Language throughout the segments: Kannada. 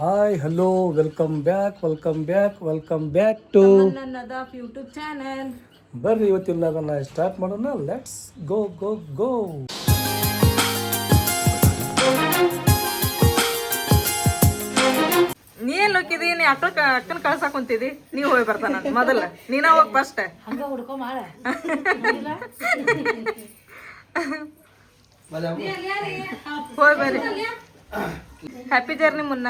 Hi hello welcome back welcome back welcome back to YouTube channel ಬರ್ರಿ ಇವತ್ತಿನ ಅದನ್ನ ಸ್ಟಾರ್ಟ್ ಮಾಡೋಣ. ಲೆಟ್ಸ್ ಗೋ ಗೋ ಗೋ ನೀ ಎಲ್ಲಿ ಹೋಗಿದಿ ನೀ ಅಕ್ಕ ಅಕ್ಕನ ಕಳ್ಸಾಕ್ ಕುಂತಿದಿ ನೀ ಹೋಗಿ ಬರ್ತಾನ ಮೊದಲ. ನೀನ ಹೋಗ್ ಫಸ್ಟ್ ಹಂಗ ಹುಡ್ಕೊ ಮಾಡ ಹೋಗಿ ಬರ್ರಿ. ಹ್ಯಾಪಿ ಜರ್ನಿ ಮುನ್ನ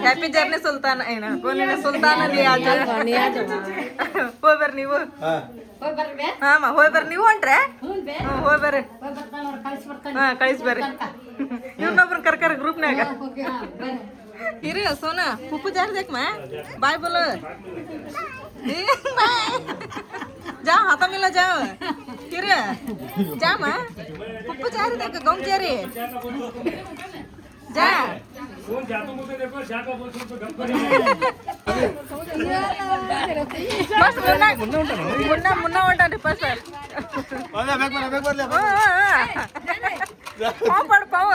ಹ್ಯಾಪಿ ಜರ್ನಿ ಸುಲ್ತಾನ ಏನ? ಕೊನೆಯ ಸುಲ್ತಾನ ಹೋಯ್ ಬರ್ರಿ ನೀವು. ಬರ್ರಿ ಹಾಮ ಹೋಗಿ ಬರ್ರಿ ನೀವು ಹೊಂಟ್ರೆ? ಹ್ಞೂ ಬೇ. ಹಾ ಹೋಗಿ ಬರ್ರಿ. ಹೋಗಿ ಬರ್ತಾನ ಅವ್ರು ಕಳ್ಸಿ ಬರ್ತಾನೆ ಬೋಲ ಕಳಿಸ್ ಬರ್ರಿ. ಇವ್ರನ್ನೊಬ್ರು ಕರ್ಕರ ಗ್ರೂಪ್ನಾಗ ಜಾ ಹಾ ಬರ್ರಿ ಇರು ಸೋನಾ ಪುಪ್ಪು ಜಾರ್ જાય કોણ જાતું મૂકે ને કોઈ જાતો બોલતું તો ગપ કરી મુન્ના મુન્ના ఉంటాడు పసర్ అలా బ్యాక్ బర్ బ్యాక్ బర్ లే పా పడ పావ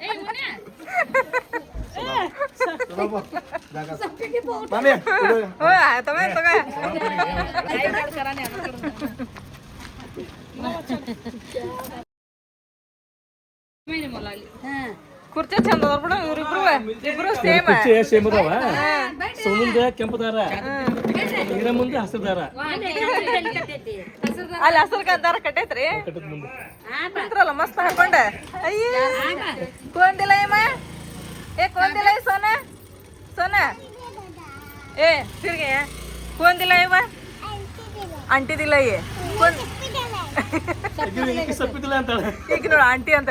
ఏ మున్నా మమ్మీ ఓ తమే తగా కరానే అక్కడ ಕುರ್ಚಿ ಚಂದ ಅದಾವ ಬಿಡು ಇವ್ರಿಬ್ರು ಇಬ್ರು ಸೇಮ್ ಸೇಮ್ ಅದಾವ. ಸೋನಿಂದ ಕೆಂಪು ದಾರ ಇದರ ಮುಂದೆ ಹಸಿರು ದಾರ ಅಲ್ಲಿ ಹಸಿರು ದಾರ ಕಟ್ಟೈತ್ರಿ. ಕುಂತ್ರಲ್ಲ ಮಸ್ತ್ ಹಾಕೊಂಡ. ಅಯ್ಯ. ಕೊಂದಿಲ್ಲ ಏಮ? ಏ ಕೊಂದಿಲ್ಲ ಸೋನ? ಸೋನ? ಏ ತಿರ್ಗಿ ಕೊಂದಿಲ್ಲ ಏಮ? ಅಂಟಿದಿಲ್ಲ ಏ. ಈಗ ನೋಡು ಆಂಟಿ ಅಂತ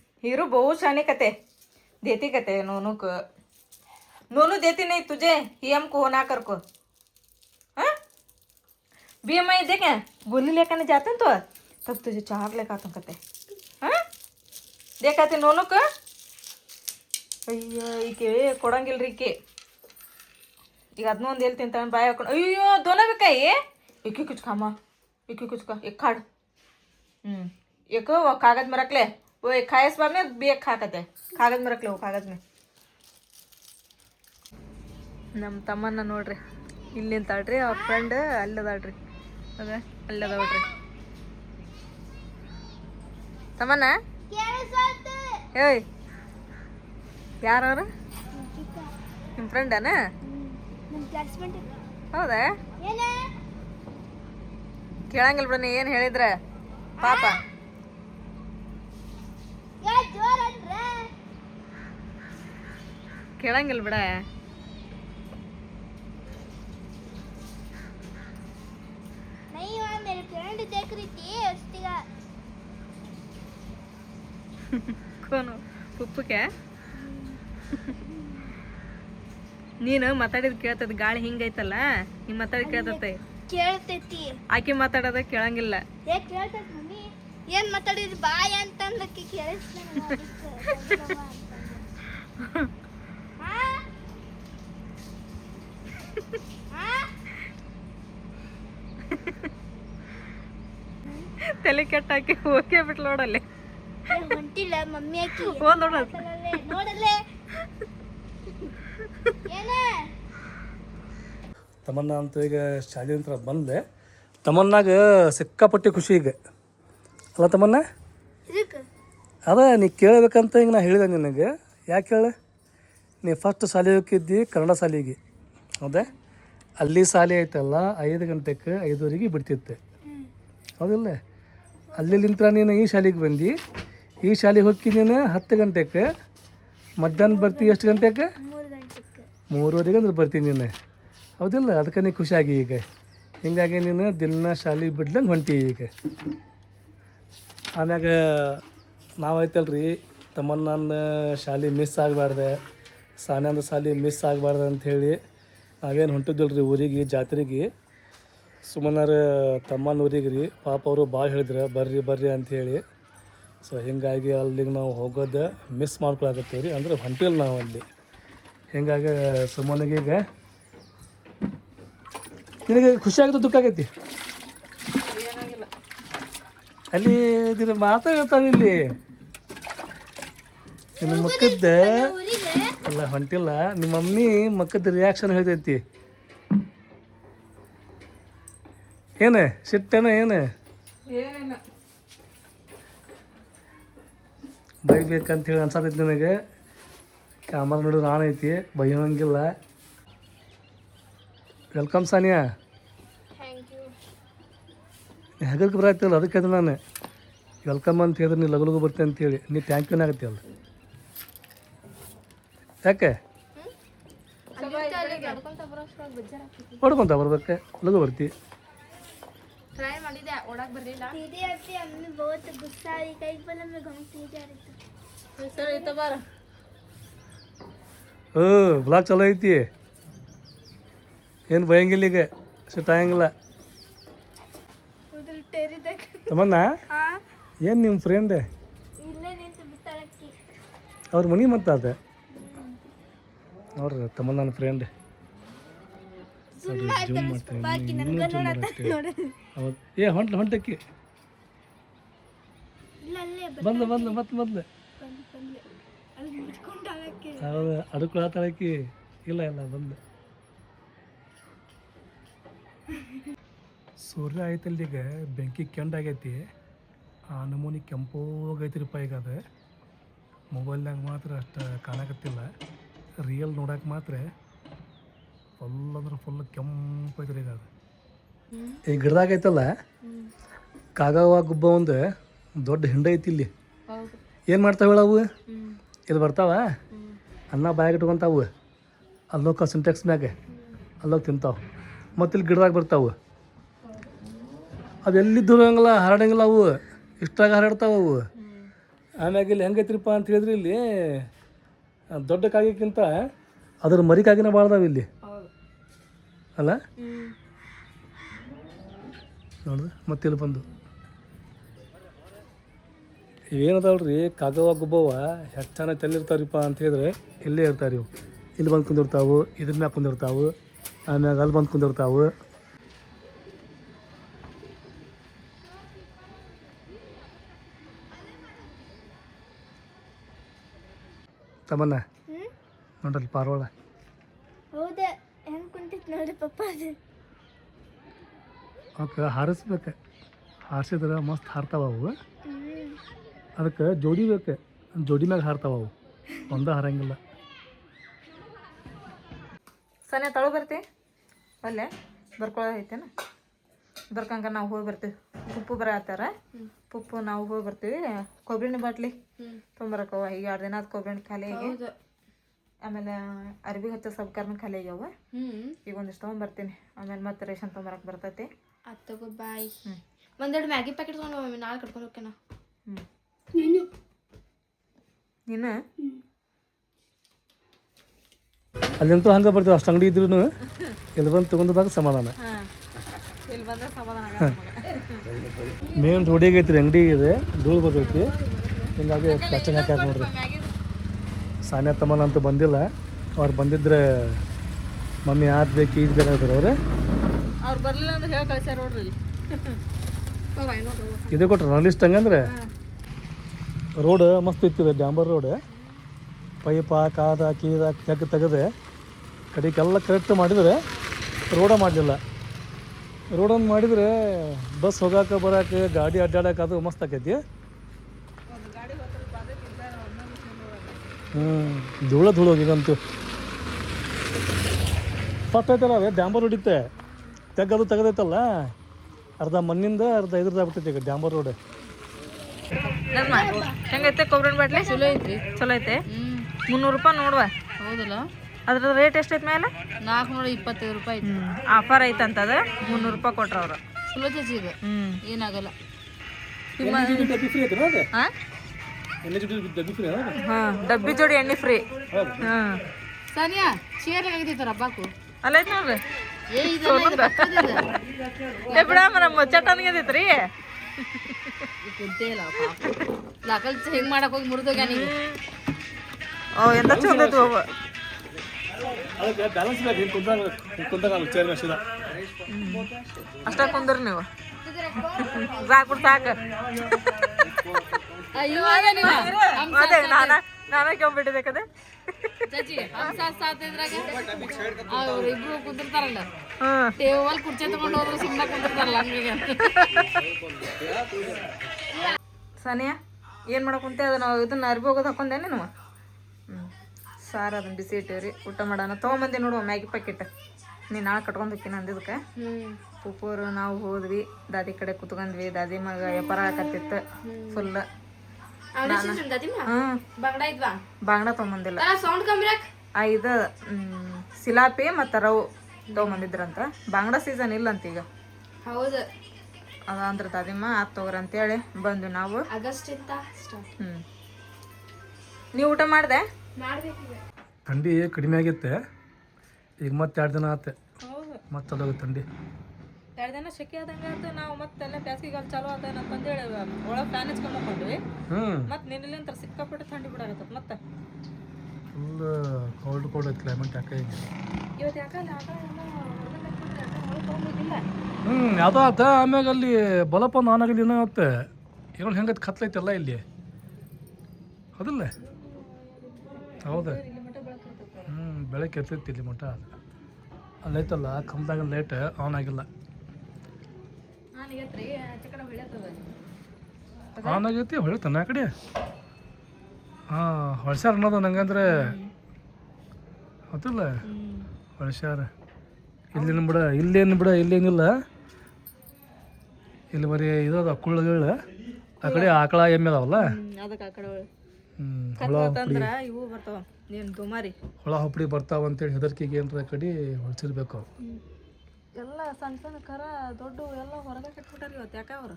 हीरो बहुत शानी कते देती कते नोनू को नोनू देती नहीं तुझे ही हमको होना कर को हाँ बी एम आई देखे गोली लेकर जाते हैं तो तब तुझे चार लेकर आता हूँ कते हाँ ದೇಖಾತಿ ನೋನಕ್ಕ ಅಯ್ಯೋ ಈಕೆ ಕೊಡಂಗಿಲ್ರಿ ಈಕೆ ಈಗ ಅದನ್ನೊಂದು ಎಲ್ಲಿ ತಿಂತಾಳೆ ಬಾಯಿ ಹಾಕೊಂಡು ಅಯ್ಯೋ ದೋನ ಬೇಕಾಯಿ ಏಕೆ ಕುಚ್ खामा ಏಕೆ कुछ का एक खाड़ हम्म एक वो कागज में रख ले वो एक खाए इस बार में भी एक खा कते कागज में रख ले वो कागज में ನಮ್ಮ ತಮ್ಮನ್ನ ನೋಡ್ರಿ ಇಲ್ಲಿ ನಿಂತಾಳ್ರಿ ಅವ್ರ ಫ್ರೆಂಡ್ ಅಲ್ಲದಾಳ್ರಿ ಅದ ಅಲ್ಲದವಳ್ರಿ ತಮ್ಮನ್ನ ಏಯ್ ಯಾರವ್ರು ನಿಮ್ಮ ಫ್ರೆಂಡನ ಹೌದಾ ಕೇಳಂಗಿಲ್ಲ ಬಿಡ ನೀ ಏನು ಹೇಳಿದ್ರ ಪಾಪ ಕೇಳಂಗಿಲ್ಲ ಬಿಡ. ಕೋನು ಉಪ್ಪಕ್ಕೆ? ನೀನು ಮಾತಾಡಿದ್ ಕೇಳ್ತದ ಗಾಳಿ ಹಿಂಗೈತಲ್ಲ ನೀ ಮಾತಾಡಿ ಕೇಳ್ತೈತೆ. ಕೇಳ್ತೈತಿ. ಆಕಿ ಮಾತಾಡೋದ ಕೇಳಂಗಿಲ್ಲ. ಏನ್ ಮಾತಾಡಿದ್ ಬಾಯ್ ಅಂತಂದಕ್ಕೆ ಕೇಳಿಸ್ತಾನೆ ತಲೆ ಕೆಟ್ಟಾಕಿ ಹೋಗೇ ಬಿಟ್ಲು ನೋಡಲ್ಲಿ. ಹೊಂಟಿಲ್ಲ ಮಮ್ಮಿ ಆಕಿ ನೋಡ ನೋಡಲ್ಲೇ ನೋಡಲ್ಲೇ. ತಮನ್ನ ಅಂತ ಈಗ ಶಾಲೆ ನಂತರ ಬಂದೆ. ತಮನ್ನಾಗ ಸಿಕ್ಕಾಪಟ್ಟೆ ಖುಷಿ ಈಗ. ಅಲ್ಲ ತಮನ್ನ? ಅದ ನೀ ಕೇಳಬೇಕಂತ ಈಗ ನಾ ಹೇಳಿದೆ ನಿನಗೆ. ಯಾಕೆ ಹೇಳ? ನೀ ಫಸ್ಟ್ ಶಾಲೆ ಹೋಗಿದ್ದಿ ಕನ್ನಡ ಶಾಲೆಗೆ. ಹೌದಾ? ಅಲ್ಲಿ ಶಾಲೆ ಐತಲ್ಲ ಐದು ಗಂಟೆಗೆ ಐದುವರೆಗೆ ಬಿಡ್ತಿತ್ತೆ. ಹೌದಿಲ್ಲ? ಅಲ್ಲಿಂತ್ರ ನೀನು ಈ ಶಾಲೆಗೆ ಬಂದು. ಈ ಶಾಲೆಗೆ ಹೋಗಿ ನೀನು ಹತ್ತು ಗಂಟೆಗೆ ಮಧ್ಯಾಹ್ನ ಬರ್ತಿ ಎಷ್ಟು ಗಂಟೆಗೆ ಮೂರು ಗಂಟೆಗೆ ಮೂರುವರೆಗೆ ಅಂದ್ರೆ ಬರ್ತೀನಿ ನೀನು. ಹೌದಿಲ್ಲ? ಅದಕ್ಕೆ ನೀ ಖುಷಿಯಾಗಿ ಈಗ. ಹಿಂಗಾಗಿ ನೀನು ದಿನ ಶಾಲೆಗೆ ಬಿಡ್ಲಂಗೆ ಹೊಂಟಿ ಈಗ. ಆಮ್ಯಾಗ ನಾವೈತಲ್ರಿ ತಮ್ಮನ್ನ ಶಾಲೆ ಮಿಸ್ ಆಗಬಾರ್ದೆ ಸಾನಂದ ಶಾಲೆ ಮಿಸ್ ಆಗಬಾರ್ದು ಅಂಥೇಳಿ ನಾವೇನು ಹೊಂಟಿದ್ದಿಲ್ಲ ರೀ ಊರಿಗೆ, ಜಾತ್ರೆಗೆ. ಸುಮ್ಮನಾರ ತಮ್ಮನ ಊರಿಗೆ ರೀ ಪಾಪ ಅವರು ಭಾಳ ಹೇಳಿದ್ರು ಬರ್ರಿ ಬರ್ರಿ ಅಂಥೇಳಿ ಸೊ ಹಿಂಗಾಗಿ ಅಲ್ಲಿಗೆ ನಾವು ಹೋಗೋದು ಮಿಸ್ ಮಾಡ್ಕೊಳಕತ್ತೀವಿ ರೀ ಅಂದ್ರೆ ಹೊಂಟಿಲ್ಲ ನಾವು ಅಲ್ಲಿ. ಹಿಂಗಾಗಿ ಸುಮ್ಮನಿಗೆ ಈಗ ನಿನಗೆ ಖುಷಿ ಆಗುತ್ತೆ ದುಃಖ ಆಗೈತಿ? ಅಲ್ಲಿ ಇದ್ರ ಮಾತಾಡ್ತಾರೆ ಇಲ್ಲಿ. ನಿಮ್ಮ ಮಕ್ಕದ ಅಲ್ಲ ಹೊಂಟಿಲ್ಲ. ನಿಮ್ಮ ಮಮ್ಮಿ ಮಕ್ಕದ ರಿಯಾಕ್ಷನ್ ಹೇಳ್ತೈತಿ. ಏನು ಸಿಟ್ಟೇನ ಏನು? ಏನಿಲ್ಲ ಬೈಬೇಕಂತ ಹೇಳಿ ಅನ್ಸತೈತಿ ನನಗೆ. ಕ್ಯಾಮರ ನೋಡಿದ್ರೆ ಆನ್ ಐತಿ ಬೈಯೋಂಗಿಲ್ಲ. ವೆಲ್ಕಮ್ ಸಾನಿಯಾ. ಥ್ಯಾಂಕ್ ಯು ಹೆಗಲ್ಗೆ ಬರಾಯ್ತಿಲ್ಲ ಅದಕ್ಕೆ ಅದು ನಾನು. ವೆಲ್ಕಮ್ ಅಂತ ಹೇಳಿದ್ರೆ ನೀ ಲಗು ಲಗು ಬರ್ತೀನಿ ಅಂತೇಳಿ. ನೀ ಥ್ಯಾಂಕ್ ಯು ಆಗತ್ತೆ ಅಲ್ಲ. ಯಾಕೆ? ಹೊಡ್ಕೊಂತ ಬರ್ಬೇಕು. ಲಗು ಬರ್ತಿ. ಟ್ರೈ ಮಾಡಿದೆ ಓಡಾಕ್ ಬರ್ಲಿಲ್ಲ दीदी आती अम्मी बहुत गुस्सा आ रही कई बोला मैं घूमती जा रही थी ಸರಿ ಐತ ಬಾರ ಹ್ಞೂ ಬ್ಲಾಗ್ ಚಲೋ ಐತಿ ಏನು ಬಯಂಗಿಲ್ಲ ಈಗ ಸಿಟ್ ಆಗಂಗಿಲ್ಲ उधर टेरी देख ತಮ್ಮನ್ನ हाँ ಏನು ನಿಮ್ಮ ಫ್ರೆಂಡ್ ಇಲ್ಲೇ ನಿಂತು ಬಿತ್ತಾಳಕ್ಕಿ ಅವ್ರ ಮನೆ ಮತ್ತೆ ಅದ ಅವ್ರ ತಮ್ಮ ನನ್ನ ಫ್ರೆಂಡ್ ಸುಮ್ಮನೆ ಆಯ್ತು ಬಾಕಿ ನನ್ಗೆ ನೋಡತ್ತ ನೋಡ ಹೌದು. ಏ ಹೊಂಟ ಹೊಂಟಕ್ಕಿ ಬಂದು ಬಂದು ಮತ್ತೆ ಮುಚ್ಕೊಂಡಾಳಕ್ಕೆ ಹೌದು ಅಡುಕೊಳತ್ತಾಳಕ್ಕಿ ಇಲ್ಲ ಇಲ್ಲ ಬಂದು ಸೂರ್ಯ ಆಯ್ತಲ್ಲಿ ಈಗ ಬೆಂಕಿ ಕೆಂಡಾಗೈತಿ. ಆ ನಮೂನಿ ಕೆಂಪೋಗೈತಿರಿಪ್ಪ ಈಗ ಅದು. ಮೊಬೈಲ್ನಾಗ ಮಾತ್ರ ಅಷ್ಟು ಕಾಣಕತ್ತಿಲ್ಲ. ರಿಯಲ್ ನೋಡಕ್ಕೆ ಮಾತ್ರ ಫುಲ್ ಅಂದ್ರೆ ಫುಲ್ ಕೆಂಪು ಐತ್ರಿ ಈಗ ಅದು. ಈ ಗಿಡದಾಗ ಐತಲ್ಲ? ಕಾಗವ ಗುಬ್ಬ ಒಂದು ದೊಡ್ಡ ಹಿಂಡ ಐತಿ ಇಲ್ಲಿ. ಏನು ಮಾಡ್ತಾವೆ ಅವು? ಇದು ಇಲ್ಲಿ ಬರ್ತಾವ ಅನ್ನ ಬಾಯಾಗ ಇಟ್ಕೊಂತಾವು. ಅಲ್ಲೋಗ ಸಿಂಟೆಕ್ಸ್ ಮ್ಯಾಗೆ. ಅಲ್ಲೋಗಿ ತಿಂತಾವು. ಮತ್ತು ಇಲ್ಲಿ ಗಿಡದಾಗ ಬರ್ತಾವು. ಅದೆಲ್ಲಿ ಎಲ್ಲಿ ದೂರಂಗಿಲ್ಲ ಹರಡಂಗಿಲ್ಲ ಅವು. ಇಷ್ಟಾಗ ಹರಡ್ತಾವ ಅವು. ಆಮ್ಯಾಗೆ ಇಲ್ಲಿ ಹೆಂಗೈತ್ರಿಪ್ಪ ಅಂತ ಹೇಳಿದ್ರಿ ಇಲ್ಲಿ ದೊಡ್ಡ ಕಾಗಿಕ್ಕಿಂತ ಅದ್ರ ಮರಿ ಕಾಗಿನ ಭಾಳ ಅದಾವ ಇಲ್ಲಿ ಅಲ್ಲ ಹ್ಮ್ ಮತ್ತೆ ಇಲ್ಲಿ ಬಂದು. ಇವೇನದಲ್ರಿ ಕಗವ ಗುಬ್ಬವ ಹೆಚ್ಚಾನ ತೆಲ್ಲಿರ್ತಾವ್ರಿಪ್ಪ ಅಂತ ಹೇಳಿದ್ರೆ ಇಲ್ಲೇ ಇರ್ತಾರೆ ಇವು ಇಲ್ಲಿ ಬಂದು ಕುಂದಿರ್ತಾವು ಇದ್ರ ಮ್ಯಾಗ ಕುಂದಿರ್ತಾವು ಆಮ್ಯಾಗ ಅಲ್ಲಿ ಬಂದು ಕುಂದಿರ್ತಾವು. ತಮ್ಮನ್ನ ನೋಡ್ರಿ ಪಾರ್ವಾಳ. ಹೌದಾ ಹೆಂಗ್ ಕುಂತಿತ್ತು ನೋಡ್ರಿ ಪಪ್ಪ ಅದು. ಅವಕ್ಕೆ ಹಾರಿಸ್ಬೇಕು. ಹಾರಿಸಿದ್ರೆ ಮಸ್ತ್ ಹಾರ್ತಾವ ಅವು. ಅದಕ್ಕೆ ಜೋಡಿ ಬೇಕು. ಜೋಡಿ ಮ್ಯಾಗ ಹಾರ್ತಾವ ಅವು. ಒಂದ ಹಾರಂಗಿಲ್ಲ. ಸನೆ ತಳು ಬರ್ತಿ? ಅಲ್ಲೇ? ಬರ್ಕೊಳ್ಳೋ ಐತೇನ? ಬರ್ಕಂಗ ನಾವು ಹೋಗಿ ಬರ್ತೀವಿ. ಪುಪ್ಪು ಬರತ್ತಾರ ಪುಪ್ಪು ನಾವು ಹೋಗಿ ಬರ್ತೀವಿ. ಕೊಬ್ಬರಿನ ಬಾಟ್ಲಿ ತುಂಬರಕವ ತೊಂಬರಕ್ಕವ ಈಗ ಎರಡು ದಿನ ಆದ ಕೊಬ್ಬರಿ ಖಾಲಿ ಆಗಿ. ಆಮೇಲೆ ಅರ್ಬಿ ಹಚ್ಚೋ ಸಬ್ಕರ್ನ ಖಾಲಿ ಆಗ್ಯಾವ. ಹ್ಮ್. ಈಗ ಒಂದಿಷ್ಟು ತೊಗೊಂಬರ್ತೀನಿ ಆಮೇಲೆ ಮತ್ತೆ ರೇಷನ್ ತೊಂಬರಕ್ಕೆ ಬರ್ತೈತಿ. ಆತ್ ತಗೋ ಬಾಯ್. ಒಂದೆರಡು ಮ್ಯಾಗಿ ಪ್ಯಾಕೆಟ್ ತೊಗೊಂಡು ಮಮ್ಮಿ ನಾಳೆ ಕಟ್ಕೊಂಡು ಹ್ಞೂ ನೀನು? ನೀನು? ಅಲ್ಲಂತೂ ಹಂಗೆ ಬರ್ತೀವಿ ಅಷ್ಟು ಅಂಗಡಿ ಇದ್ರು ಇಲ್ಲಿ ಬಂದು ತೊಗೊಂಡಾಗ ಸಮಾಧಾನ. ಮೇನ್ ರೋಡಿಗೆ ಐತ್ರಿ ಅಂಗಡಿ ಇದೆ ಧೂಳು ಬರ್ತೈತಿ. ಹಿಂಗಾಗಿ ಪ್ಲಾಸ್ಟಿಕ್ ಹಾಕ್ಯಾರ ನೋಡ್ರಿ. ಸಾನ್ಯ ತಮ್ಮನ ಅಂತೂ ಬಂದಿಲ್ಲ ಅವ್ರು ಬಂದಿದ್ರೆ ಮಮ್ಮಿ ಆದ್ಬೇಕು ಬೇಕು ಬೇಕಾಗ್ತಾರೆ ಅವ್ರೆ. ಅವ್ರು ಬರಲಿಲ್ಲ ಅಂದ್ರೆ ಹೇಳಿ ನೋಡ್ರಿ ಇದು ಕೊಟ್ರು ಲಿಸ್ಟ್ ಹಂಗಂದ್ರೆ ರೋಡ್ ಮಸ್ತ್ ಇತ್ತಿದೆ, ಡ್ಯಾಂಬರ್ ರೋಡ್. ಪೈಪ, ಕಾದ, ಕೀದ ತೆಗ್ ತೆಗೆದೆ ಕಡೆಗೆಲ್ಲ ಕರೆಕ್ಟ್ ಮಾಡಿದ್ರೆ ರೋಡ ಮಾಡಲಿಲ್ಲ. ರೋಡನ್ನು ಮಾಡಿದರೆ ಬಸ್ ಹೋಗಾಕ, ಬರಾಕ, ಗಾಡಿ ಅಡ್ಡಾಡಕ್ಕೆ ಅದು ಮಸ್ತ್ ಆಕೈತಿ. ಹ್ಞೂ ಧೂಳ ಧೂಳು ಹೋಗಿದಂತೂ ಫಸ್ಟ್ ಐತಲ್ಲ ಅದೇ, ಡ್ಯಾಂಬರ್ ಹೊಡಿತೆ ತೆಗ್ಗದು ತೆಗ್ದೈತಲ್ಲ? ಅರ್ಧ ಮಣ್ಣಿಂದ ಅರ್ಧ ಇದ್ರದಾಗ್ಬಿಟ್ಟೈತಿ ಈಗ ಡ್ಯಾಂಬರ್ ರೋಡ್. ಹೆಂಗೈತೆ ಕೊಬ್ಬರಿ ಬಾಟ್ಲಿ? ಚಲೋ ಐತಿ ಚಲೋ ಐತೆ? ಮುನ್ನೂರು ರೂಪಾಯಿ ನೋಡುವ? ಹೌದಲ್ಲ? ಅದ್ರ ರೇಟ್ ಎಷ್ಟೈತೆ ಮೇಲೆ? ನಾಲ್ಕುನೂರ ಇಪ್ಪತ್ತೈದು ರೂಪಾಯಿ ಐತೆ ಆಫರ್ ಅದ. ಮುನ್ನೂರು ರೂಪಾಯಿ ಕೊಟ್ರ ಅವ್ರು. ಚಲೋ ಚೇಚಿ ಇದೆ. ಹ್ಞೂ ಏನಾಗಲ್ಲ. ಡಬ್ಬಿ ಜೋಡಿ ಎಣ್ಣೆ ಫ್ರೀ. ಹಾಂ. ಸರಿಯಾ ಚೇರ್ ಆಗೈತಿ ಅಲ್ಲ ಅಲ್ಲೈತ್ ನೋಡ್ರಿ. ಚಟನ್ಗೆ ಅದೈತ್ರಿ ಕುಂತೇ ಇಲ್ಲ ಲಾಕಲ್ ಹೆಂಗ್ ಮಾಡಕ್ ಹೋಗಿ ಮುರಿದೋಗ ನೀವು ಓ ಎಂತ ಚಂದ ಐತಿ ಅವ ಅದಕ್ಕೆ ಬ್ಯಾಲೆನ್ಸ್ ಬೇಕು ಹಿಂಗೆ ಕುಂತಾಗ ಕುಂತಾಗ ಚೇರ್ ಮೇಸಿದ ಅಷ್ಟ ಕುಂದ್ರಿ ನೀವು. ಸಾಕು ಸಾಕು. ನೀವು ಅದೇ ನಾನ ನಾನ ಕೆಂಬಿಟ್ಟಿದೆ ಕದೆ ಚಚಿ ಹಂಸ ಸಾತ್ ಇದ್ರಾಗ ಅವ್ರು ಇಬ್ರು ಕುಂತಿರ್ತಾರಲ್ಲ. ಟೇಬಲ್ ಕುರ್ಚಿ ತಗೊಂಡು ಹೋದ್ರೆ ಸುಮ್ಮನೆ ಕುಂತಿರ್ತಾರಲ್ಲ ಹಂಗೆ ಸನಿಯಾ ಏನು ಮಾಡಕ್ ಕುಂತೆ? ಅದನ್ನ ಇದನ್ನ ಅರ್ಬಿ ಹೋಗೋದು ಹಾಕೊಂಡೆ ನೀನು? ಸಾರ್ ಸಾರು ಅದನ್ನ ಬಿಸಿ ಇಟ್ಟಿವ್ರಿ. ಊಟ ಮಾಡೋಣ. ತೊಗೊಂಬಂದೆ ನೋಡುವ ಮ್ಯಾಗಿ ಪ್ಯಾಕೆಟ್ ನೀನು ನಾಳೆ ಕಟ್ಕೊಂಡು ಹೋಗ್ತೀನಿ ಅಂದಿದ್ದಕ್ಕೆ. ಹ್ಮ್. ಉಪ್ಪೂರು ನಾವು ಹೋದ್ವಿ. ದಾದಿ ಕಡೆ ಕುತ್ಕೊಂಡ್ವಿ. ದಾದಿ ಮಗ ವ್ಯಾಪಾರ ಹಾಕತ್ತಿತ್ತು ಫುಲ್ ಬಂಗಡ ಇದ್ವಾ? ಬಾಂಗ್ಡ ತೊಗೊಂಬಂದಿಲ್ಲ. ಆ ಇದು ಸಿಲಾಪಿ ಮತ್ತು ರವ್ ತಗೊಂಬಂದಿದ್ರಂತ. ಬಾಂಗ್ಡ ಸೀಸನ್ ಇಲ್ಲಂತ ಈಗ. ಹೌದು. ಅದ ತಾದಿಮ್ಮ ದಾದಿಮ್ಮ ಆತ್ ತಗೋರಿ ಅಂತೇಳಿ ಬಂದ್ವಿ ನಾವು. ಆಗಸ್ಟ್ ಇಂದ ಸ್ಟಾರ್ಟ್ ಹ್ಞೂ ನೀವು ಊಟ ಮಾಡಿದೆ? ಥಂಡಿ ಕಡಿಮೆ ಆಗಿತ್ತೆ ಈಗ ಮತ್ತೆ ಎರಡು ದಿನ ಆತೆ. ಹೌದು. ಮತ್ತೆ ಅದಾಗ ಥಂಡಿ. ಎರಡು ದಿನ ಸೆಕೆ ಆದಂಗೆ ಆಯ್ತು ನಾವು ಮತ್ತೆಲ್ಲ ಅಲ್ಲಿ ಚಾಲೂ ಆದ ಅಂತಂದೇಳಿ ಒಳಗೆ ಫ್ಯಾನ್ ಹಚ್ಕೊಂಡು ಮಕ್ಕೊಂಡ್ವಿ ಮತ್ತೆ ಅಂತ ಸಿಕ್ಕಾಪಟ್ಟೆ ಥಂಡಿ ಬಿಡಾಕತ್ತದ ಮತ್ತೆ? ಫುಲ್ ಕೋಲ್ಡ್ ಕೋಲ್ಡ್ ಐತೆ ಕ್ಲೈಮೇಟ್ ಯಾಕೆ ಇವತ್ತು ತೊಗೊಂಡಿಲ್ಲ ಹ್ಞೂ ಯಾವುದೋ ಆತ ಆಮ್ಯಾಗ ಅಲ್ಲಿ ಬಲಪ ಆನ್ ಆಗಲಿ ಏನೋ ಆಗುತ್ತೆ ಏನೋ ಹೆಂಗೈತೆ ಕತ್ಲೈತಲ್ಲ ಇಲ್ಲಿ. ಹೌದಿಲ್ಲ? ಹೌದು? ಹ್ಞೂ ಬೆಳಗ್ಗೆ ಎತ್ತೈತಿ ಇಲ್ಲಿ ಮಠ ಅದು ಅಲ್ಲೈತಲ್ಲ ಕಂಪ್ದಾಗ ಲೈಟ್ ಆನ್ ಆಗಿಲ್ಲ. ಆನ್ ಆಗೈತಿ ಹೊಳಿತಾನ ಆ ಕಡೆ. ಹಾಂ ಹೊಳ್ಸ್ಯಾರ ಅನ್ನೋದು ನಂಗಂದ್ರೆ ಗೊತ್ತಿಲ್ಲ ಹೊಳ್ಸ್ಯಾರ. ಇಲ್ಲಿನ ಬಿಡ ಇಲ್ಲೇನು ಬಿಡ ಇಲ್ಲೇನಿಲ್ಲ. ಇಲ್ಲಿ ಬರೀ ಇದದ ಕುಳ್ಳಗಳು. ಆ ಕಡೆ ಆಕಳ ಎಮ್ಮೆ ಅದಾವಲ್ಲ? ಹುಳ ಹುಪ್ಪಡಿ ತಂದ್ರ ಇವು ಬರ್ತಾವ ನೀನು ದುಮಾರಿ. ಹುಳ ಹುಪ್ಪಡಿ ಬರ್ತಾವ ಅಂತೇಳಿ ಹೆದರ್ಕಿಗೆ ಏನಾರ ಕಡೆ ಹೊಳ್ಸಿರ್ಬೇಕು. ಎಲ್ಲ ಸಣ್ಣ ಸಣ್ಣ ಕರ ದೊಡ್ಡ ಎಲ್ಲ ಹೊರಗೆ ಕಟ್ಬಿಟ್ಟಾರ ಇವತ್ತು. ಯಾಕೆ ಅವ್ರು?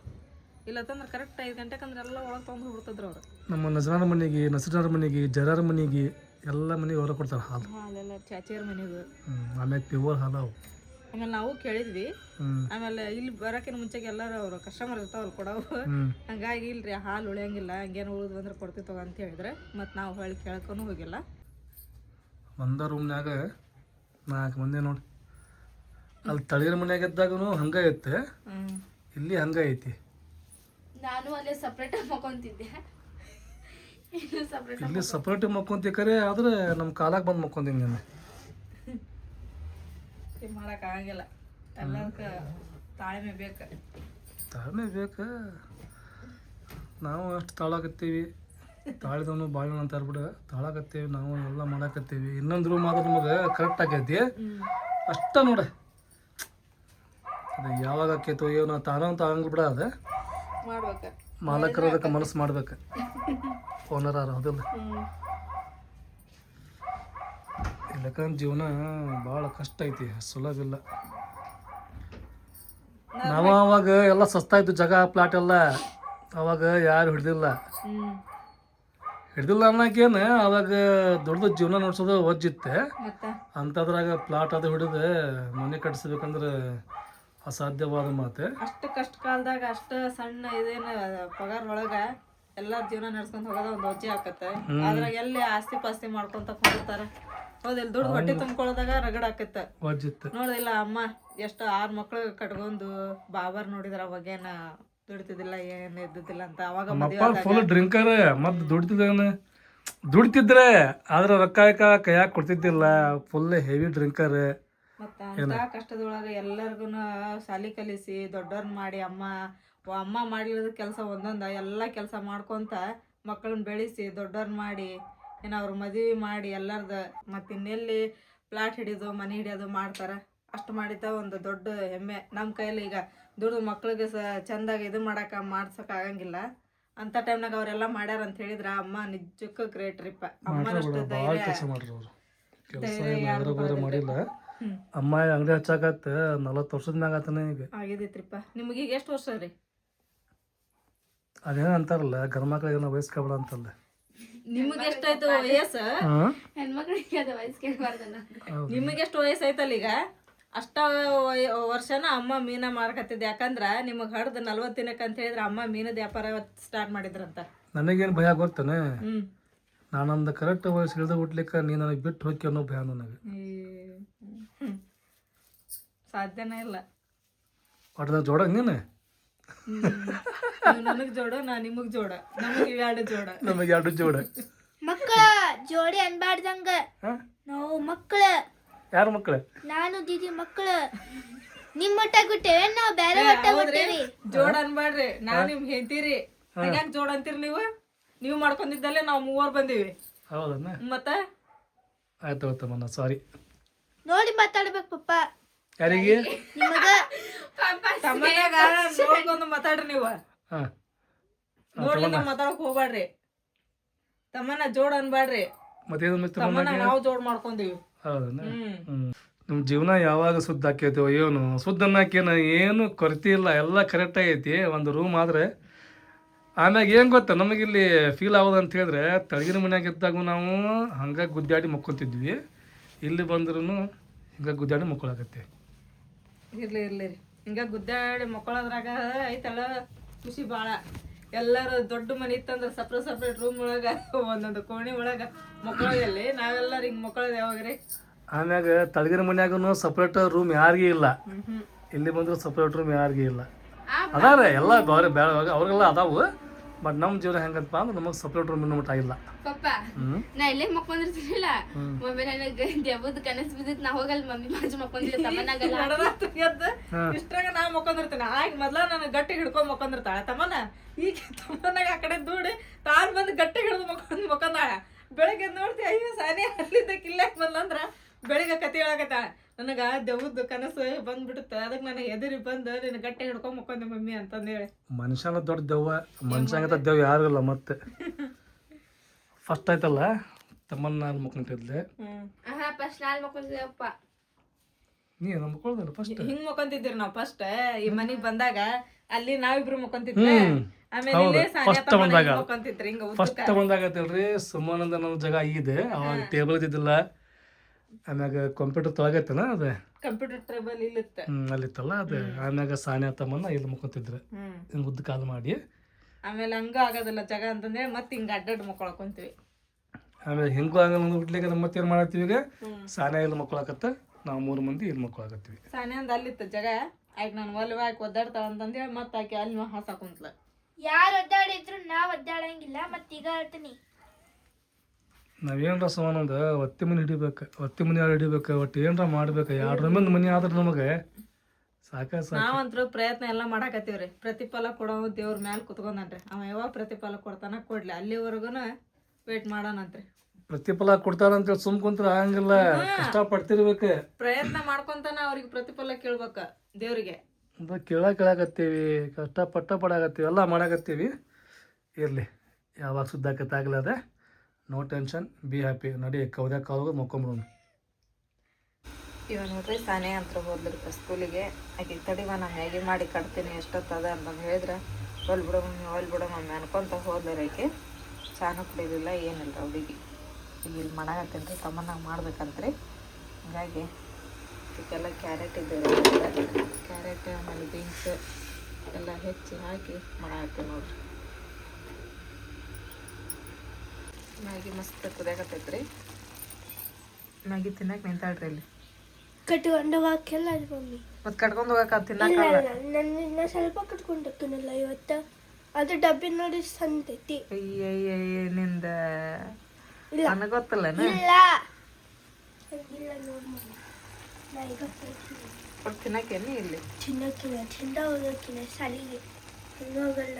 ಇಲ್ಲತ್ತಂದ್ರೆ ಕರೆಕ್ಟ್ ಐದು ಗಂಟೆಕಂದ್ರೆ ಎಲ್ಲ ಒಳಗೆ ತೊಗೊಂಡು ಬಿಡ್ತಿದ್ರು ಅವ್ರು. ನಮ್ಮ ನಜರಾನ ಮನೆಗೆ ನಸರಾರ ಮನೆಗೆ ಜರಾರ ಮನೆಗೆ ಎಲ್ಲ ಮನೆಗೆ ಹೊರಗೆ ಕೊಡ್ತಾರೆ ಹಾಲು. ಹಾಲೆಲ್ಲ ಚಾಚಿಯರ್ ಮನೆಗೆ ಆಮ್ಯಾಗ ಪ್ಯೂರ್ ಹಾಲು ಅವು. ಆಮೇಲೆ ನಾವು ಕೇಳಿದ್ವಿ. ಆಮೇಲೆ ಇಲ್ಲಿ ಬರೋಕಿನ ಮುಂಚೆಗೆ ಎಲ್ಲರೂ ಅವರು ಕಸ್ಟಮರ್ ಇರ್ತಾವ್ರು ಕೊಡವು ಹಂಗಾಗಿ ಇಲ್ರಿ ಹಾಲು ಉಳಿಯಂಗಿಲ್ಲ ಹಂಗೇನು ಉಳಿದು ಅಂದ್ರೆ ಕೊಡ್ತಿತ್ತು ಅಂತ ಹೇಳಿದ್ರೆ. ಮತ್ತು ನಾವು ಹೇಳಿ ಕೇಳ್ಕೊಂಡು ಹೋಗಿಲ್ಲ. ಒಂದ ರೂಮ್ನಾಗ ನಾಲ್ಕು ಮಂದಿ ನೋಡಿ. ಅಲ್ಲಿ ತಳಿರ ಮನ್ಯಾಗ ಇದ್ದಾಗನು ಹಂಗ ಐತೆ. ಇಲ್ಲಿ ಹಂಗ ಐತಿ. ನಾನು ಅಲ್ಲೇ ಸಪ್ರೇಟ್ ಮಕ್ಕೊಂತಿದ್ದೆ. ಇಲ್ಲಿ ಸಪ್ರೇಟ್ ಮಕ್ಕೊಂತಿ ಕರೆ ಆದ್ರೆ ನಮ್ಮ ಕಾಲಕ್ಕೆ ಬಂದು ಮಕ್ಕೊಂತೀನಿ ನಾನು ಮಾಡಕ್ಕೆ ಆಗಂಗಿಲ್ಲ. ಎಲ್ಲದಕ್ಕೆ ತಾಳ್ಮೆ ಬೇಕು. ತಾಳ್ಮೆ ಬೇಕು. ನಾವು ಅಷ್ಟು ತಾಳಾಕತ್ತೀವಿ. ತಾಳಿದವನು ಬಾಳ ಅಂತ ಬಿಡು. ತಾಳಾಕತ್ತೀವಿ ನಾವು ಎಲ್ಲ ಮಾಡಾಕತ್ತೀವಿ. ಇನ್ನೊಂದು ರೂಮ್ ಆದ್ರೆ ನಮಗೆ ಕರೆಕ್ಟ್ ಆಗೈತಿ ಅಷ್ಟ ನೋಡ. ಅದು ಯಾವಾಗ ಆಕೈತೋ ಏನೋ ತಾನಂತ ಆಗಂಗಿಲ್ಲ ಬಿಡ ಅದು. ಮಾಡ್ಬೇಕು. ಮಾಲಕರು ಅದಕ್ಕೆ ಮನಸ್ಸು ಮಾಡ್ಬೇಕು. ಓನರ್ ಆರ ಹೌದಿಲ್ಲ. ಇಲ್ಲಕಂದ್ರೆ ಜೀವನ ಭಾಳ ಕಷ್ಟ ಐತಿ ಸುಲಭ ಇಲ್ಲ. ನಾವು ಅವಾಗ ಎಲ್ಲ ಸಸ್ತಾ ಇತ್ತು ಜಾಗ ಪ್ಲಾಟ್ ಎಲ್ಲ ಅವಾಗ ಯಾರು ಹಿಡ್ದಿಲ್ಲ. ಹಿಡ್ದಿಲ್ಲ ಅನ್ನೋಕೇನು ಅವಾಗ ದೊಡ್ಡದು ಜೀವನ ನೋಡ್ಸೋದು ಒಜ್ಜಿತ್ತೆ ಅಂತದ್ರಾಗ ಅಂಥದ್ರಾಗ ಪ್ಲಾಟ್ ಅದು ಹಿಡಿದು ಮನೆ ಕಟ್ಸ್ಬೇಕಂದ್ರೆ ಅಸಾಧ್ಯವಾದ ಮಾತೆ. ಅಷ್ಟು ಕಷ್ಟ ಕಾಲದಾಗ ಅಷ್ಟು ಸಣ್ಣ ಇದೇನು ಪಗಾರ ಒಳಗ ಎಲ್ಲಾ ಜೀವನ ನಡ್ಸ್ಕೊಂಡ್ ಹೋಗೋದ ಒಂದು ಅಜ್ಜಿ ಆಕತ್ತೆ. ಅದ್ರಾಗ ಎಲ್ಲಿ ಆಸ್ತಿ ಪಾಸ್ತಿ ಮಾಡ್ಕೊಂತ ಕುಂದಿರ್ತಾರ. ಹೌದಿಲ್ಲ ದುಡ್ಡು ಹೊಟ್ಟೆ ತುಂಬ್ಕೊಳ್ಳೋದಾಗ ರಗಡ್ ಆಕತ್ತ. ನೋಡಿದಿಲ್ಲ ಅಮ್ಮ ಎಷ್ಟು ಆರು ಮಕ್ಳು ಕಟ್ಕೊಂಡು ಬಾಬರ್ ನೋಡಿದ್ರ ಅವಾಗೇನ ದುಡಿತಿದ್ದಿಲ್ಲ ಏನ್ ಇದ್ದಿದ್ದಿಲ್ಲ ಅಂತ ಅವಾಗ ಫುಲ್ ಡ್ರಿಂಕರ್ ಮತ್ತೆ ದುಡ್ತಿದ್ದಾನೆ. ದುಡ್ತಿದ್ರೆ ಆದ್ರೆ ರೊಕ್ಕ ಕೈಯಾಗ ಕೊಡ್ತಿದ್ದಿಲ್ಲ ಫುಲ್ ಹೆವಿ ಡ್ರಿಂಕರ್. ಮತ್ತ ಅಂತ ಕಷ್ಟದೊಳಗ ಎಲ್ಲರಿಗೂ ಶಾಲಿ ಕಲಿಸಿ ದೊಡ್ಡವ್ರನ್ನ ಮಾಡಿ ಅಮ್ಮ ಅಮ್ಮ ಮಾಡಿರೋದು ಕೆಲಸ ಒಂದೊಂದ ಎಲ್ಲ ಕೆಲಸ ಮಾಡ್ಕೊಂತ ಮಕ್ಕಳನ್ನ ಬೆಳೆಸಿ ದೊಡ್ಡವ್ರನ್ನ ಮಾಡಿ ಏನ ಅವ್ರ ಮದುವೆ ಮಾಡಿ ಎಲ್ಲಾರ್ದ ಮತ್ತೆ ಇನ್ನೆಲ್ಲಿ ಪ್ಲಾಟ್ ಹಿಡಿದು ಮನೆ ಹಿಡಿಯೋದು ಮಾಡ್ತಾರ. ಅಷ್ಟು ಮಾಡಿದ ಒಂದು ದೊಡ್ಡ ಹೆಮ್ಮೆ. ನಮ್ಮ ಕೈಯಲ್ಲಿ ಈಗ ದುಡ್ದು ಮಕ್ಳಿಗೆ ಸ ಚಂದಾಗ ಇದು ಮಾಡಕ ಮಾಡ್ಸಕ್ ಆಗಂಗಿಲ್ಲ. ಅಂತ ಟೈಮ್ನಾಗ ಅವರೆಲ್ಲ ಮಾಡ್ಯಾರ ಅಂತ ಹೇಳಿದ್ರ ಅಮ್ಮ ನಿಜಕ್ಕೂ ಗ್ರೇಟ್ ರೀಪ್ಪ ಅಮ್ಮನಷ್ಟು ಧೈರ್ಯ ಕೆಲಸ ಮಾಡ್ರಿ ಕೆಲಸ ಧೈರ್ಯ ಮಾಡಿಲ್ಲ. ಅಮ್ಮ ಅಂಗಡಿ ಹಚ್ಚಾಕತ್ತ ನಲವತ್ತು ವರ್ಷದ ಮ್ಯಾಗ ಆತನ ಈಗ. ಆಗಿದೈತ್ರಿಪ್ಪ. ನಿಮ್ಗೆ ಈಗ ಎಷ್ಟು ವರ್ಷ ರೀ? ಅದೇನೋ ಅಂತಾರಲ್ಲ ಗಂಡ್ಮಕ್ಳಿಗೆ ನಾವು ವಯಸ್ಕಬೇಡ ಅಂತಲ್ಲ ನಿಮಗೆ ಎಷ್ಟಾಯ್ತು ವಯಸ್ಸು? ಹೆಣ್ಮಕ್ಳಿಗೆ ಅದು ವಯಸ್ಸು ಕೇಳಬಾರ್ದಲ್ಲ ನಿಮಗೆ ಎಷ್ಟು ವಯಸ್ಸು ಐತಲ್ಲ ಈಗ? ಅಷ್ಟ ವರ್ಷನ ಅಮ್ಮ ಮೀನ ಮಾರ್ಕತ್ತಿದ್ ಯಾಕಂದ್ರ ನಿಮಗ್ ಹಡ್ದು ನಲ್ವತ್ತು ದಿನಕ್ಕೆ ಅಂತ ಹೇಳಿದ್ರ ಅಮ್ಮ ಮೀನದ ವ್ಯಾಪಾರ ಸ್ಟಾರ್ಟ್ ಮಾಡಿದ್ರಂತ. ನನಗೇನು ಭಯ ಗೊತ್ತಾನೆ? ನಾನೊಂದು ಕರೆಕ್ಟ್ ವಯಸ್ಸು ಹಿಡಿದು ಹುಟ್ಲಿಕ್ಕೆ ನೀ ನನಗೆ ಬಿಟ್ಟು ಹೋಗಿ ಅನ್ನೋ ಭಯ ನನಗೆ. ಸಾಧ್ಯನೇ ಇಲ್ಲ. ಒಟ್ಟದ ಜೋಡ ನೀನು? ನನಗೆ ಜೋಡ ನಾ ನಿಮಗೆ ಜೋಡ. ನಮಗೆ ಎರಡು ಜೋಡ. ನಮಗೆ ಎರಡು ಜೋಡ. ಮಕ್ಕಳ ಜೋಡಿ ಅನ್ಬಾರ್ದಂಗ. ನಾವು ಮಕ್ಕಳ. ಯಾರು ಮಕ್ಕಳ? ನಾನು ದೀದಿ ಮಕ್ಕಳ. ನಿಮ್ಮ ಮಟ್ಟ ಗುಟ್ಟೇವೆ ನಾವು ಬೇರೆ ಮಟ್ಟ ಗುಟ್ಟೇವಿ ಜೋಡ ಅನ್ಬೇಡ್ರಿ. ನಾ ನಿಮ್ ಹೆಂತೀರಿ ಹಂಗ್ಯಾಕ್ ಜೋಡ ಅಂತೀರಿ ನೀವು? ನೀವು ಮಾಡ್ಕೊಂಡಿದ್ದಲ್ಲೇ ನಾವು ಮೂವರು ಬಂದೀವಿ. ಹೌದನ್ನ ಮತ್ತೆ? ಆಯ್ತು ಆಯ್ತಮ್ಮನ ಸಾರಿ ನೋಡಿ ಮಾತಾಡ್ಬೇಕು ಪಪ್ಪ. ಯಾರಿಗೆ? ನಿಮಗ? ತಮ್ಮನ್ಯಾಗ ನೋಡ್ಕೊಂಡು ಮಾತಾಡ್ರಿ ನೀವು. ಹಾಂ. ನೋಡ್ಲಿಲ್ಲ ಮಾತಾಡಕ್ ಹೋಗ್ಬೇಡ್ರಿ ತಮ್ಮನ ಜೋಡ್ ಅನ್ಬೇಡ್ರಿ ಮತ್ತೆ ಮಿತ್ರ ತಮ್ಮನ ನಾವು ಜೋಡ್ ಮಾಡ್ಕೊಂದೀವಿ ಹೌದನ್ನ ನಮ್ಮ ಜೀವನ ಯಾವಾಗ ಶುದ್ಧ ಆಕೈತೋ ಏನು ಶುದ್ಧ ಅನ್ನೋಕೇನು ಏನು ಕೊರತೆ ಇಲ್ಲ ಎಲ್ಲ ಕರೆಕ್ಟ್ ಆಗೈತಿ. ಒಂದು ರೂಮ್ ಆದ್ರೆ ಆಮ್ಯಾಗ ಏನು ಗೊತ್ತಾ ನಮಗಿಲ್ಲಿ ಫೀಲ್ ಆಗೋದು ಅಂತ ಹೇಳಿದ್ರೆ ತಳಗಿನ ಮನ್ಯಾಗ ಇದ್ದಾಗ ನಾವು ಹಂಗೆ ಗುದ್ದಾಡಿ ಮಕ್ಕೊಂತಿದ್ವಿ. ಇಲ್ಲಿ ಬಂದ್ರೂ ಹಿಂಗೆ ಗುದ್ದಾಡಿ ಮುಕ್ಕೊಳಕತ್ತೆ. ಇರ್ಲಿ ಇರ್ಲಿ ರೀ. ಹಿಂಗ ಗುದ್ದಾಡಿ ಮಕ್ಕಳದ್ರಾಗ ಐತಳ ಖುಷಿ ಭಾಳ ಎಲ್ಲಾರು ದೊಡ್ಡ ಮನೆ ಇತ್ತಂದ್ರೆ ಸಪ್ರೇಟ್ ಸಪ್ರೇಟ್ ರೂಮ್ ಒಳಗ ಒಂದೊಂದು ಕೋಣಿ ಒಳಗ ಮಕ್ಕಳಲ್ಲಿ ನಾವೆಲ್ಲರೂ ಹಿಂಗ್ ಯಾವಾಗ ರೀ? ಆಮ್ಯಾಗ ತಳಗಿನ ಮನ್ಯಾಗೂ ಸಪ್ರೇಟ್ ರೂಮ್ ಯಾರಿಗೂ ಇಲ್ಲ. ಇಲ್ಲಿ ಬಂದ್ರು ಸಪ್ರೇಟ್ ರೂಮ್ ಯಾರಿಗೂ ಇಲ್ಲ. ಅದಾರೆ ಎಲ್ಲ ಬೇರೆ ಬೇರೆ ಅವ್ರಿಗೆಲ್ಲ ಅದಾವು. ಬಟ್ ನಮ್ಮ ಜೀವನ ಹೆಂಗಂತಪ್ಪ ಅಂದ್ರೆ ನಮಗೆ ಸಪ್ರೇಟ್ ರೂಮ್ ಇನ್ನೂ ಮಟ್ಟ ಇಲ್ಲ ಪಪ್ಪ ನಾ ಇಲ್ಲೇ ಮಕ್ಕೊಂಡಿರ್ತೀನಿಲ್ಲ ಮಮ್ಮಿ ನನಗೆ ದೆವ್ವದ ಕನಸು ಬಿದ್ದಿತ್ತು ನಾ ಹೋಗಲ್ಲ ಮಮ್ಮಿ ಬಾಜು ಮಕ್ಕೊಂಡಿಲ್ಲ ತಮ್ಮನಾಗಲ್ಲ ನಡರಾತ್ರಿ ಎದ್ದ ಇಷ್ಟ್ರಾಗ ನಾ ಮಕ್ಕೊಂಡಿರ್ತೀನಿ ಆಗ ಮೊದ್ಲ ನಾನು ಗಟ್ಟಿ ಹಿಡ್ಕೊಂಡ್ ಮಕ್ಕೊಂಡಿರ್ತಾಳ ತಮ್ಮನ ಈಗ ತಮ್ಮನಾಗ ಆ ಕಡೆ ದೂಡಿ ತಾನ್ ಬಂದು ಗಟ್ಟಿ ಹಿಡಿದು ಮಕ್ಕೊಂಡ್ ಮಕ್ಕೊಂದಾಳ. ಬೆಳಗ್ಗೆ ನೋಡ್ತಿ ಅಯ್ಯೋ ಸಾನಿ ಅಲ್ಲಿದ್ದ ಕಿಲ್ಲಾಕ್ ಬಂದಂದ್ರ ಬೆಳಿಗ್ಗೆ ಕತೆ ಹೇಳಕತ್ತ ನನಗೆ ದೆವ್ವದ ಕನಸು ಬಂದ್ಬಿಡುತ್ತೆ ಅದಕ್ಕೆ ನನಗೆ ಎದುರಿ ಬಂದು ನಿನ್ನ ಗಟ್ಟೆ ಹಿಡ್ಕೊಂಡು ಮುಕ್ಕೊಂಡೆ ಮಮ್ಮಿ ಅಂತಂದೇಳಿ. ಮನುಷ್ಯನ ದೊಡ್ಡ ದೆವ್ವ ಮನುಷ್ಯಂಗತ ದೆವ್ವ ಯಾರಿಲ್ಲ ಇಲ್ಲ ಮತ್ತೆ. ಫಸ್ಟ್ ಆಯ್ತಲ್ಲ ತಮ್ಮನ್ನ ನಾನು ಮಕ್ಕೊಂತಿದ್ಲೆ ಹ್ಮ್. ಆಹಾ ಫಸ್ಟ್ ನಾಲ್ ಮಕ್ಕೊಂಡಿದ್ದೆವಪ್ಪ ನೀ ಮಕ್ಕೊಳ್ದಲ್ಲ ಫಸ್ಟ್ ಹಿಂಗ್ ಮುಕ್ಕೊಂತಿದ್ರಿ ನಾವು ಫಸ್ಟ್ ಈ ಮನೆಗೆ ಬಂದಾಗ ಅಲ್ಲಿ ನಾವಿಬ್ರು ಮುಕ್ಕೊಂತಿದ್ವಿ. ತಮ್ಮನ ಬಂದಾಗ. ಫಸ್ಟ್ ಬಂದಾಗತ್ತಲ್ರಿ ಸುಮ್ಮನಂದ ನನ್ನ ಜಾಗ ಇದೆ ಅವಾಗ ಟೇಬಲ್ ಇದ್ದಿದ್ದಿಲ್ಲ. ಆಮ್ಯಾಗ ಕಂಪ್ಯೂಟರ್ ತೊಳಗೈತನ ಅದು? Computer trouble ಇಲ್ಲಿತ್ತ. ಹ್ಮ್ ಅಲ್ಲಿತ್ತಲ್ಲ ಅದು. ಆಮ್ಯಾಗ ಸಾನ್ಯಾ ತಮ್ಮನ್ನ ಇಲ್ಲಿ ಮಕ್ಕೊಂತಿದ್ರು. ಹ್ಮ್. ಹಿಂಗೆ ಉದ್ದ ಕಾಲ್ ಮಾಡಿ. ಆಮೇಲೆ ಹಂಗ ಆಗೋದಿಲ್ಲ ಜಗ ಅಂತಂದ್ರೆ ಮತ್ತೆ ಹಿಂಗ ಅಡ್ಡಾಡ್ ಮಕ್ಕೊಳಕೊಂತೀವಿ. ಆಮೇಲೆ ಹಿಂಗೂ ಆಗಲ್ಲ ಬಿಡ್ಲಿಕ್ಕೆ ನಮ್ಮ ಮತ್ತೇನು ಮಾಡತ್ತೀವಿ ಈಗ. ಸಾನ್ಯಾ ಇಲ್ಲಿ ಮಕ್ಕಳಾಕತ್ತ ನಾವು ಮೂರು ಮಂದಿ ಇಲ್ಲಿ ಮಕ್ಕಳಾಕತ್ತೀವಿ. ಸಾನ್ಯಾ ಅಂದ ಅಲ್ಲಿತ್ತ ಜಗ. ಆಯ್ತು ನಾನು ಒಲ್ವ ಹಾಕಿ ಒದ್ದಾಡ್ತಾವ ಅಂತಂದೇಳಿ ಮತ್ತೆ ಆಕೆ ಅಲ್ಲಿ ಹಾಸಾಕುಂತ್ಲ ಯಾರು ಒದ್ದಾಡಿದ್ರು ನಾವ್ ಒದ್ದಾಡಂಗಿಲ್ಲ ಮತ್ತೆ ಈಗ ಹೇಳ್ತೀನಿ. ನಾವೇನ್ರ ಸಮಾನಂದ ಒತ್ತಿ ಮನೆ ಹಿಡಿಬೇಕು ಒತ್ತಿ ಮನೆ ಯಾರು ಹಿಡಿಬೇಕು ಒಟ್ಟು ಏನರ ಮಾಡ್ಬೇಕು ಎರಡು ರೂಮಿಂದ ಮನೆ ಆದ್ರೆ ನಮಗೆ ಸಾಕ ನಾವಂತ್ರು ಪ್ರಯತ್ನ ಎಲ್ಲ ಮಾಡಾಕತ್ತೀವ್ರಿ. ಪ್ರತಿಫಲ ಕೊಡೋ ದೇವ್ರ ಮ್ಯಾಲ ಕುತ್ಕೊಂಡನ್ರಿ. ಅವ ಯಾವಾಗ ಪ್ರತಿಫಲ ಕೊಡ್ತಾನ ಕೊಡ್ಲಿ ಅಲ್ಲಿವರೆಗೂನ ವೇಟ್ ಮಾಡೋಣಂತ್ರಿ. ಪ್ರತಿಫಲ ಕೊಡ್ತಾರಂತೇಳಿ ಸುಮ್ ಕುಂತ್ರ ಆಗಂಗಿಲ್ಲ ಕಷ್ಟ ಪಡ್ತಿರ್ಬೇಕು. ಪ್ರಯತ್ನ ಮಾಡ್ಕೊಂತಾನ ಅವ್ರಿಗೆ ಪ್ರತಿಫಲ ಕೇಳ್ಬೇಕ ದೇವ್ರಿಗೆ. ಕೇಳ ಕೇಳಾಕತ್ತೀವಿ ಕಷ್ಟ ಪಟ್ಟ ಪಡಾಕತ್ತೀವಿ ಎಲ್ಲ ಮಾಡಾಕತ್ತೀವಿ. ಇರಲಿ ಯಾವಾಗ ಸುದ್ದಾಕತ್ತಾಗಲ್ಲ ಅದೇ. ನೋ ಟೆನ್ಷನ್ ಬಿ ಹ್ಯಾಪಿ ನಡಿ ಕೌದ್ಯಾಗ ಕಾವಾಗ ಮಕ್ಕೊಂಬಿಡೋಣ ಇವ ನೋಡ್ರಿ, ಸಾನೆ ಅಂತ ಹೋದ್ಲಿರ್ತ ಸ್ಕೂಲಿಗೆ. ಆಕೆ ತಡಿವ ನಾನು ಹೇಗೆ ಮಾಡಿ ಕಟ್ತೀನಿ, ಎಷ್ಟೊತ್ತದ ಅಂತ ಹೇಳಿದ್ರೆ, ಹೊಲ್ ಬಿಡೋ ಮಮ್ಮಿ, ಹೊಲ್ ಬಿಡೋ ಮಮ್ಮಿ ಅನ್ಕೊಂತ ಹೋದ್ಲರ ಆಕೆ. ಚಾನು ಕುಡಿಯೋದಿಲ್ಲ ಏನಿಲ್ಲ ಹುಡುಗಿ. ಈಗ ಇಲ್ಲಿ ಮಾಡಾಕತ್ತೀನಿ ರೀ ತಮ್ಮನಾಗ ಮಾಡ್ಬೇಕಂತ್ರಿ. ಹಾಗಾಗಿ ಇದಕ್ಕೆಲ್ಲ ಕ್ಯಾರೆಟ್ ಇದ್ದೇವೆ ಕ್ಯಾರೆಟ್ ಆಮೇಲೆ ಬೀನ್ಸ್ ಎಲ್ಲ ಹೆಚ್ಚಿ ಹಾಕಿ ಮಾಡಾಕತ್ತೀನಿ ನೋಡ್ರಿ. ಮ್ಯಾಗಿ ಮಸ್ತ್ ಕುದಿಯಾಕತ್ತೈತ್ರಿ. ಮ್ಯಾಗಿ ತಿನ್ನಕ್ಕೆ ನಿಂತಾಳ್ರಿ ಇಲ್ಲಿ. ಕಟ್ಕೊಂಡು ಹೋಗಕ್ಕೆಲ್ಲ ಅದು ಮಮ್ಮಿ. ಮತ್ತೆ ಕಟ್ಕೊಂಡ್ ಹೋಗಕ ಇಲ್ಲ ತಿನ್ನಕಲ್ಲ ನನ್ನ ಇನ್ನ ಸ್ವಲ್ಪ ಕಟ್ಕೊಂಡು ಹೋಗ್ತೀನಲ್ಲ ಇವತ್ತ. ಅದು ಡಬ್ಬಿ ನೋಡಿ ಸಂತೈತಿ. ಅಯ್ಯಯ್ಯ ನಿಂದ ಇಲ್ಲ. ಗೊತ್ತಲ್ಲ ಇಲ್ಲ. ಇಲ್ಲ ನೋಡಿ ಮಮ್ಮಿ. ನಾ ಈಗ ಹೋಗ್ತೀನಿ. ಇಲ್ಲಿ? ತಿನ್ನಕ್ಕಿಲ್ಲ ತಿಂದ ಹೋಗಕ್ಕಿಲ್ಲ ಸಲಿಗೆ. ಹೋಗಲ್ಲ.